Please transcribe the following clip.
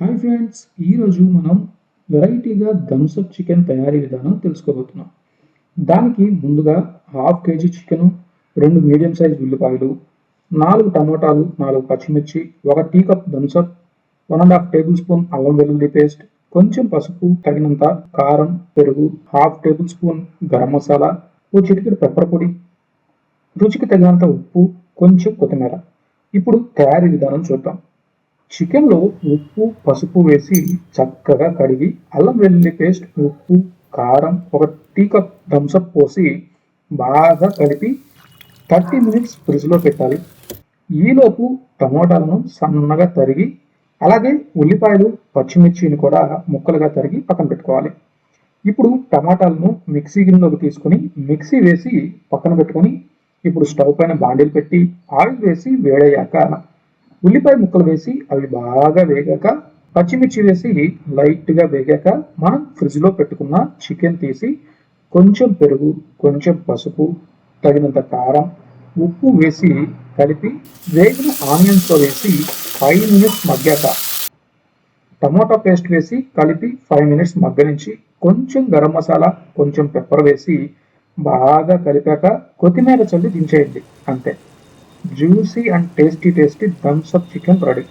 Hi friends ఈరోజు మనం వెరైటీగా థమ్స్అప్ చికెన్ తయారీ విధానం తెలుసుకోబోతున్నాం. దానికి ముందుగా హాఫ్ కేజీ చికెను రెండు మీడియం సైజ్ ఉల్లిపాయలు నాలుగు టమోటాలు నాలుగు పచ్చిమిర్చి ఒక tea cup Thums Up one and half tablespoon అల్లం వెల్లుల్లి పేస్ట్ కొంచెం పసుపు తగినంత కారం పెరుగు half tablespoon garam masala ఓ చిటికెడు పెప్పర్ పొడి రుచికి తగినంత ఉప్పు కొంచెం కొత్తిమీర. ఇప్పుడు తయారీ విధానం చూద్దాం. చికెన్లో ఉప్పు పసుపు వేసి చక్కగా కడిగి అల్లం వెల్లుల్లి పేస్ట్ ఉప్పు కారం ఒక టీ కప్ థమ్స్అప్ పోసి బాగా కలిపి థర్టీ మినిట్స్ ఫ్రిడ్జ్లో పెట్టాలి. ఈలోపు టమోటాలను సన్నగా తరిగి అలాగే ఉల్లిపాయలు పచ్చిమిర్చిని కూడా ముక్కలుగా తరిగి పక్కన పెట్టుకోవాలి. ఇప్పుడు టమాటాలను మిక్సీ గిన్నెలోకి తీసుకొని మిక్సీ వేసి పక్కన పెట్టుకొని ఇప్పుడు స్టవ్ పైన బాండీలు పెట్టి ఆయిల్ వేసి వేడయ్యాక ఉల్లిపాయ ముక్కలు వేసి అవి బాగా వేగాక పచ్చిమిర్చి వేసి లైట్గా వేగాక మనం ఫ్రిడ్జ్లో పెట్టుకున్న చికెన్ తీసి కొంచెం పెరుగు కొంచెం పసుపు తగినంత కారం ఉప్పు వేసి కలిపి వేగిన ఆనియన్స్తో వేసి ఫైవ్ మినిట్స్ మగ్గాక. టమోటా పేస్ట్ వేసి కలిపి ఫైవ్ మినిట్స్ మగ్గనించి కొంచెం గరం మసాలా కొంచెం పెప్పర్ వేసి బాగా కలిపాక కొత్తిమీర చల్లి దించేయండి. అంతే. juicy and tasty tasty thumbs up chicken product.